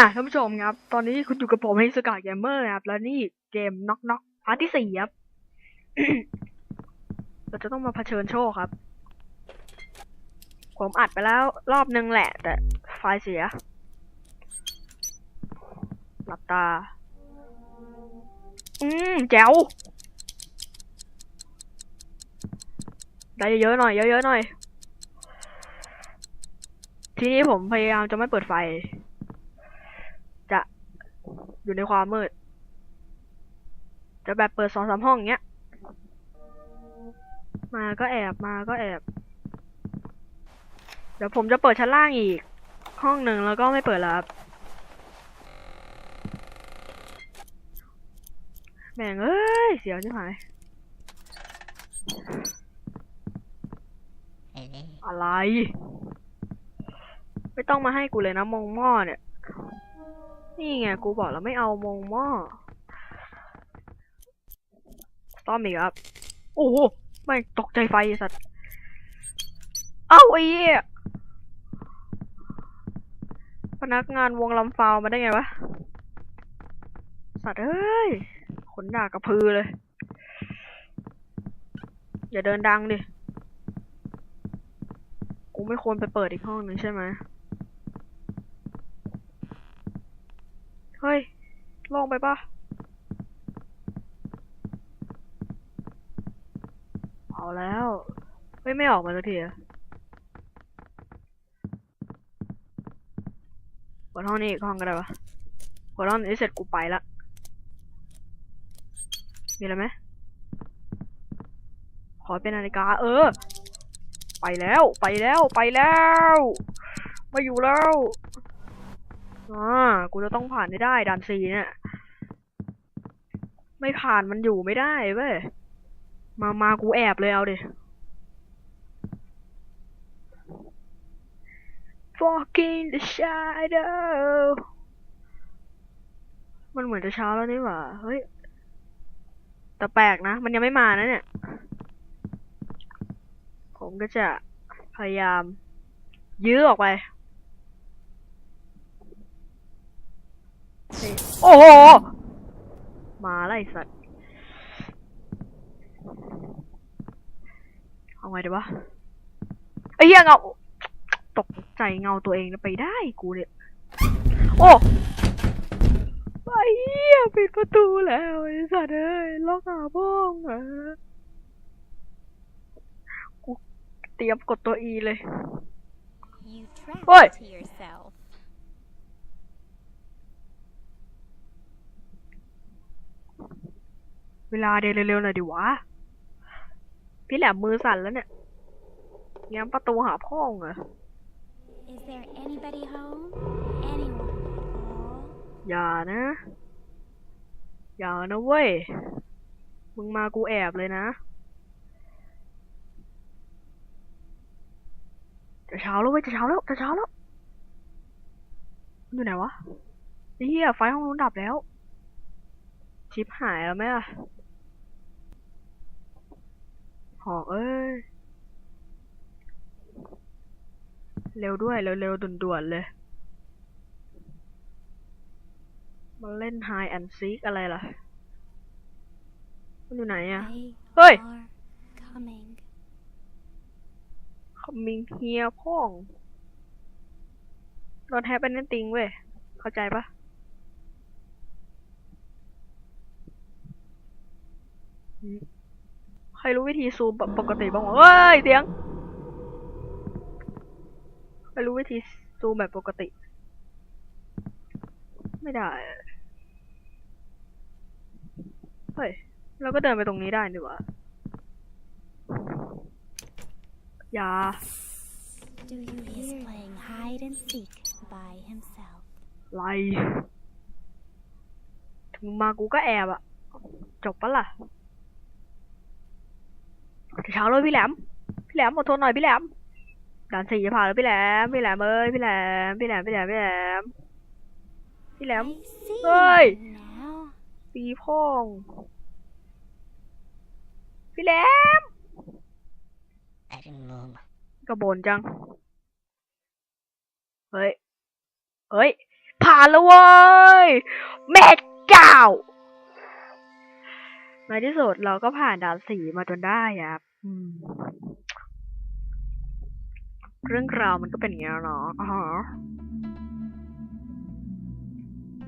อะท่านผู้ชมครับ ตอนนี้คุณอยู่กับผมเฮสกาเกมเมอร์ครับ แล้วนี่เกมน็อกน็อกพาร์ทที่สี่ครับ เราจะต้องมาเผชิญโชคครับ ผมอัดไปแล้วรอบนึงแหละ แต่ไฟล์เสีย หลับตา อืมแจ๋ว ได้เยอะๆหน่อย เยอะๆหน่อย ทีนี้ผมพยายามจะไม่เปิดไฟ อยู่ในความมืด จะแบบเปิดสองสามห้องอย่างเงี้ย มาก็แอบมาก็แอบ เดี๋ยวผมจะเปิดชั้นล่างอีก ห้องหนึ่งแล้วก็ไม่เปิดแล้วครับแม่งเอ้ย เสียวชิบหายอะไร ไม่ต้องมาให้กูเลยนะมงหม้อเนี่ย นี่ไงกูบอกแล้วไม่เอามงหม้อต้อมอีกครับ โอ้โหไม่ตกใจไฟสัตว์ เอ้าไอ้เหี้ยพนักงานวงลำฟาวมาได้ไงวะ สัตว์เอ้ย ขนด่ากระพือเลย อย่าเดินดังดิ กูไม่ควรไปเปิดอีกห้องหนึ่งใช่ไหม เฮ้ยลงไปปะเอาแล้วเฮ้ยไม่ออกมาสักทีอะเปิดห้องนี้อีกห้องก็ได้ปะเปิดห้องนี้เสร็จกูไปละ มีอะไรไหมขอเป็นนาฬิกา เออ ไปแล้ว ไปแล้ว ไปแล้ว มาอยู่แล้ว อ่ากูจะต้องผ่านให้ได้ด่านสี่เนี่ย ไม่ผ่านมันอยู่ไม่ได้เว้ย มามากูแอบเลยเอาดิ Walking the shadow มันเหมือนจะเช้าแล้วนี่หว่า เฮ้ย แต่แปลกนะ มันยังไม่มานะเนี่ย ผมก็จะพยายาม ยื้อออกไป โอ้โหมาไล่สัตว์เอาไงดีวะไอ้เหี้ยเงาตกใจเงาตัวเองไปได้กูเนี่ยโอ้ไอ้เหี้ยปิดประตูแล้วไอ้สัตว์เอ้ยล็อกหาบ้องเหรอกูเตรียมกดตัวอีเลย You trapped Oi. to yourself. เวลาเดินเร็วๆหน่อยดิวะ พี่แหลมมือสั่นแล้วเนี่ยแง้มประตูหาพ่องเหรอ Is there anybody home? Anyone at all? อย่านะ อย่านะเว้ย มึงมากูแอบเลยนะ จะเช้าแล้วเว้ย จะเช้าแล้ว จะเช้าแล้วมันอยู่ไหนวะไอ้เหี้ยไฟห้องนู้นดับแล้ว ชิปหายแล้วไหมอะ หอกเอ้ย เร็วด้วย เร็วๆด่วนๆเลย มาเล่น hide and seek อะไรล่ะ มันอยู่ไหนอะ They Oi. are coming. coming here พ่อง don't have anything เว้ย เข้าใจปะอืม ใครรู้วิธีซูมแบบปกติบ้างวะเฮ้ยเสียงใครรู้วิธีซูมแบบปกติ ไม่ได้อะเฮ้ย เราก็เดินไปตรงนี้ได้ดีวะอย่า Do you He's playing hide and seek by himself. ไล่ถึงมากูก็แอบอะจบปะล่ะ เช้าเลยพี่แหลม พี่แหลมอดทนหน่อยพี่แหลมด่านสี่จะผ่านแล้วพี่แหลม พี่แหลมเอ้ยพี่แหลม พี่แหลม พี่แหลม พี่แหลม พี่แหลม I see Oi. you now. ปีพ่อง พี่แหลมกระโบนจัง เฮ้ย เฮ้ย ผ่านแล้วเว้ย แม่เจ้า ในที่สุดเราก็ผ่านด่านสีมาจนได้ครับเรื่องราวมันก็เป็นอย่างนี้เนาะอ๋อ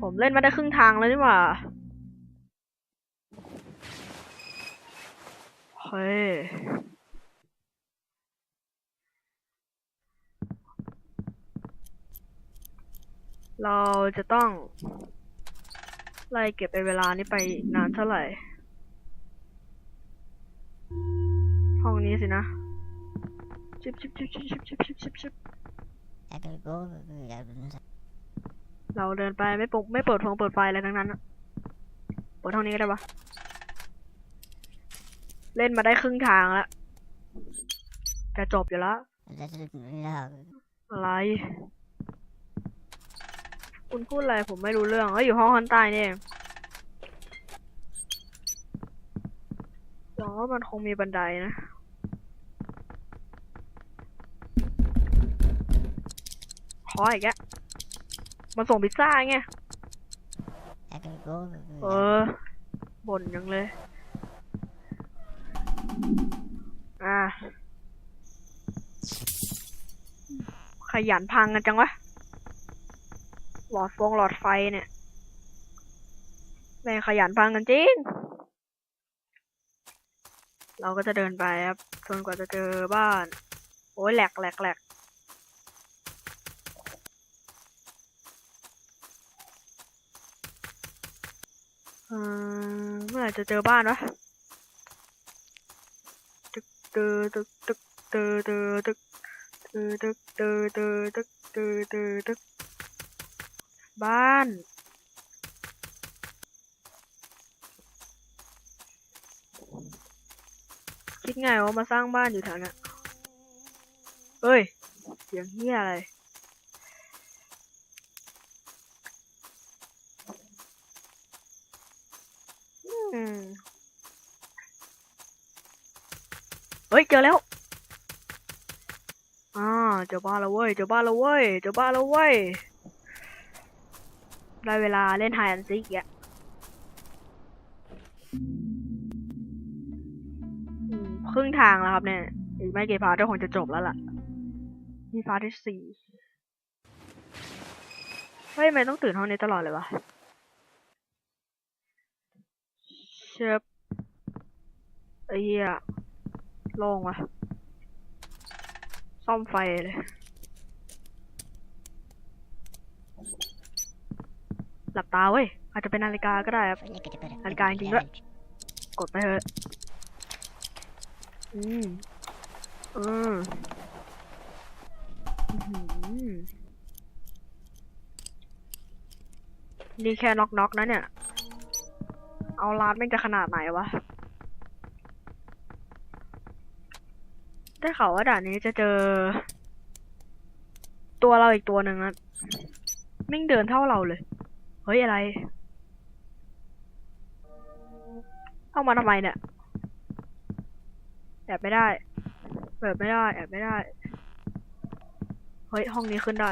ผมเล่นมาได้ครึ่งทางแล้วนี่หว่าเฮ้ยเราจะต้องไล่เก็บไอเวลานี้ไปนานเท่าไหร่ ห้องนี้สินะชิบชิบชิบชิบชิบชิบชิบชิบชิบเราเดินไปไม่ปุกไม่เปิดฟงเปิดไฟอะไรทั้งนั้นอะเปิดห้องนี้ก็ได้ปะเล่นมาได้ครึ่งทางแล้วจะจบอยู่แล้ว อะไร คุณพูดอะไรผมไม่รู้เรื่องเอ้ยอยู่ห้องข้างใต้นี่เองหวังว่ามันคงมีบันไดนะ ขออีกแกมาส่งพิซซ่าไง I gotta go. เออบ่นยังเลย อ่า ขยันพังกันจังวะ หลอดฟงหลอดไฟเนี่ยแม่งขยันพังกันจริง เราก็จะเดินไปครับ จนกว่าจะเจอบ้าน โอ้ยแหลกแหลกแหลก เมื่อไหร่จะเจอบ้านวะตึกเตอตึกตึกเตอเตอตึกเตอตึกเตอเตอตึกเตอเตอตึกบ้านคิดไงว่ามาสร้างบ้านอยู่แถวนั้นเอ้ยเสียงเฮียอะไร ฮ้ยเจอแล้วอ่าเจอบ้านแล้วเว้ยเจอบ้านแล้วเว้ยเจอบ้านแล้วเว้ยได้เวลาเล่นไฮแอนซิกอะครึ่งทางแล้วครับเนี่ยอีกไม่กี่พาร์ทก็คงจะจบแล้วล่ะนี่พาร์ทที่สี่เฮ้ยทำไมต้องตื่นห้องนี้ตลอดเลยวะเชฟไอ้เหี้ย โล่งวะซ่อมไฟเลย หลับตาเว้ย อาจจะเป็นนาฬิกาก็ได้ครับ นาฬิกาจริงด้วย กดไปเถอะ อืม อืมอื้อหือนี่แค่น็อกๆนะเนี่ย เอาร้านแม่จะขนาดไหนวะ ได้ข่าวว่าด่านนี้จะเจอ ตัวเราอีกตัวหนึ่งนะแม่งเดินเท่าเราเลย เฮ้ยอะไร เอามาทำไมเนี่ย แอบไม่ได้ เปิดไม่ได้ แอบไม่ได้ เฮ้ย ห้องนี้ขึ้นได้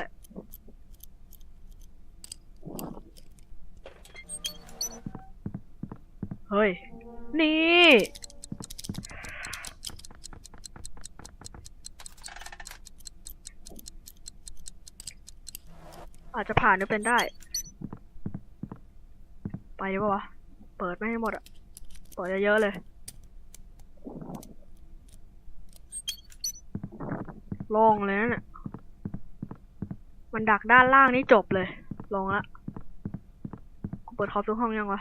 เฮ้ย นี่ อาจจะผ่านก็เป็นได้ ไปดีป่าวะ เปิดไม่ให้หมดอะเปิดเยอะๆเลยล่งเลยนะเนี่ยมันดักด้านล่างนี่จบเลย ลงละกูเปิดคอมทุกห้องยังวะ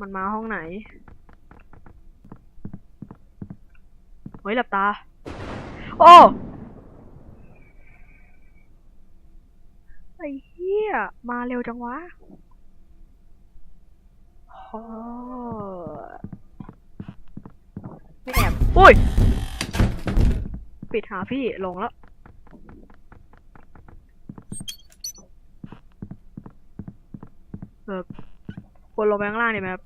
มันมาห้องไหน เฮ้ยหลับตา โอ้ ไอ้เหี้ ย มาเร็วจังวะโอ้ไม่แอบอุ้ย ปิดหาพี่ลงแล้ว เออควรลงไปข้างล่างดีไหมครับ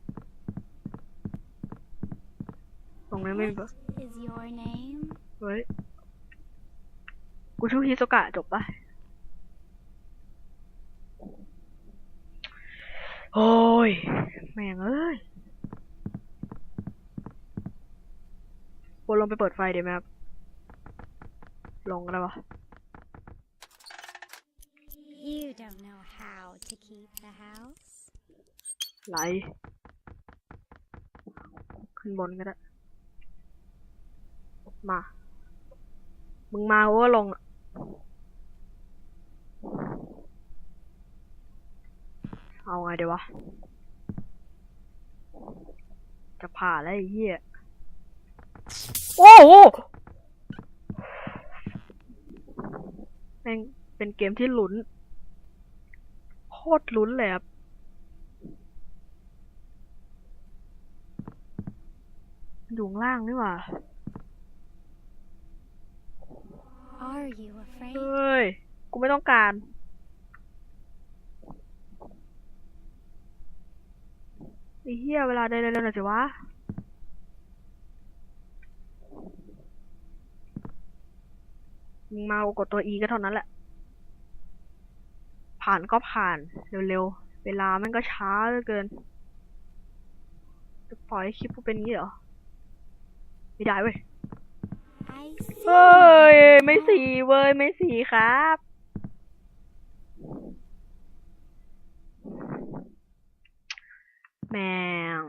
ตรงนี้ไม่มีปะ What is your name? เฮ้ย กูชื่อฮิโซกะจบปะ โอ้ย แม่งเอ้ยวนลงไปเปิดไฟเดี๋ยวไหมครับ ลงกันแล้ววะ You don't know how to keep the house. ไหลขึ้นบนก็ได้ มา มึงมากูก็ลงอะ เอาไงเดี๋ยววะ จะผ่าแล้วไอ้เหี้ย โอ้โหแม่งเป็นเกมที่ลุ้น โคตรลุ้นเลยครับอยู่ข้างล่างนี่หว่า Are you เฮ afraid? ้ย กูไม่ต้องการ ไอ้เหี้ยเวลาเดินเร็วๆหน่อยสิวะมึงมากูกดตัว E ก็เท่านั้นแหละ ผ่านก็ผ่านเร็วๆ เวลามันก็ช้าเหลือเกิน จะปล่อยให้คลิปกูเป็นงี้เหรอ ไม่ได้เว้ย I เฮ้ย see. ไม่สีเว้ย ไม่สีครับ แมง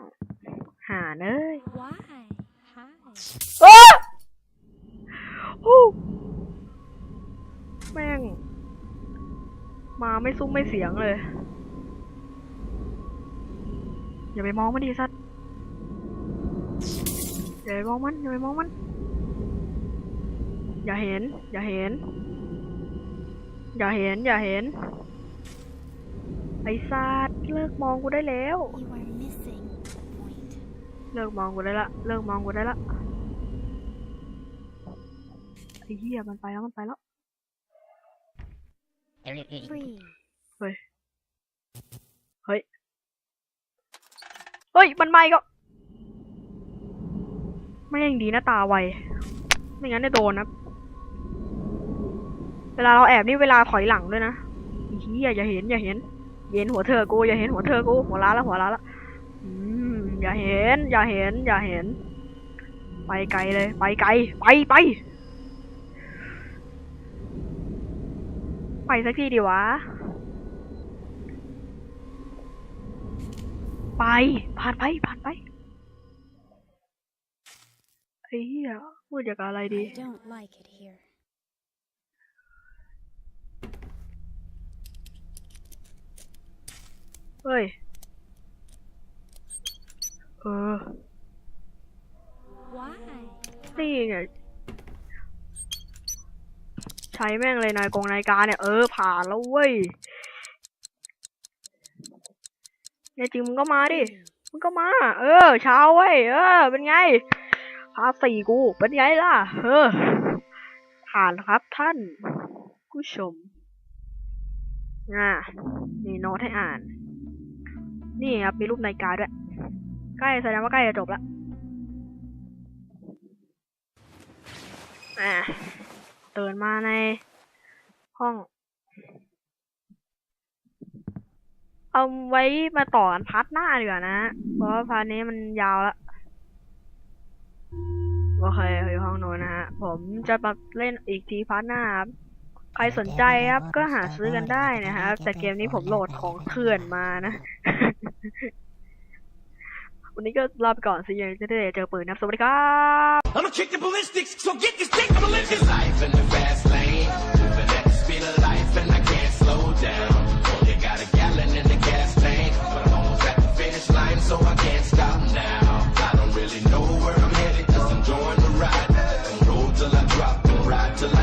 หาเนย Why? Hi. โอ้โอ้แม่ง มาไม่ซุ้มไม่เสียงเลย อย่าไปมองมันดิสัตว์อย่าไปมองมันอย่าไปมองมัน อย่าเห็น อย่าเห็น อย่าเห็น อย่าเห็น ไอ้สัตว์เลิกมองกูได้แล้ว You are missing the point. เลิกมองกูได้ละ เลิกมองกูได้ละไอ้เหี้ยมันไปแล้วมันไปแล้ว Free. เฮ้ย เฮ้ย เฮ้ย มันไม่ก็ ไม่ยังดีนะตาไว ไม่งั้นเนี่ยโดนนะ เวลาเราแอบนี่เวลาถอยหลังด้วยนะไอ้เฮียอย่าเห็นอย่าเห็นเห็นหัวเธอกูอย่าเห็นหัวเธอกูหัวล้านละหัวล้านละอืม อย่าเห็น อย่าเห็น อย่าเห็น ไปไกลเลย ไปไกล ไปไป ไปสักทีดีวะ ไป ผ่านไป ผ่านไปไอ้เหี้ยพูดจากอะไรดี I don't like it here. เฮ้ย เออ Why? นี่ไงใช้แม่งเลยนายกงนายกาเนี่ย เออ ผ่านแล้วเว้ยเนี่ยจริงมึงก็มาดิ Free. มึงก็มา เออ เช้าเว้ย เออ เป็นไงพาสี่กู เป็นไงล่ะ เออ ผ่านครับท่านผู้ชมอ่านี่โน้ตให้อ่าน นี่ครับ มีรูปนาฬิกาด้วย ใกล้แสดงว่าใกล้จะจบละอ่าเดินมาในห้อง เอาไว้มาต่อกันพาร์ทหน้าดีกว่านะ เพราะว่าพาร์ทนี้มันยาวละโอเคอยู่ห้องโน้นนะฮะ ผมจะมาเล่นอีกทีพาร์ทหน้าครับใครสนใจครับก็หาซื้อกันได้นะครับแต่เกมนี้ผมโหลดของเถื่อนมานะ วันนี้ก็ลาไปก่อนสิยังจะได้เจอปืนนะสวัสดีครับ I'm gonna kick the ballistics so get this dick ballistic life in the fast lane moving at the speed of life and I can't slow down only got a gallon in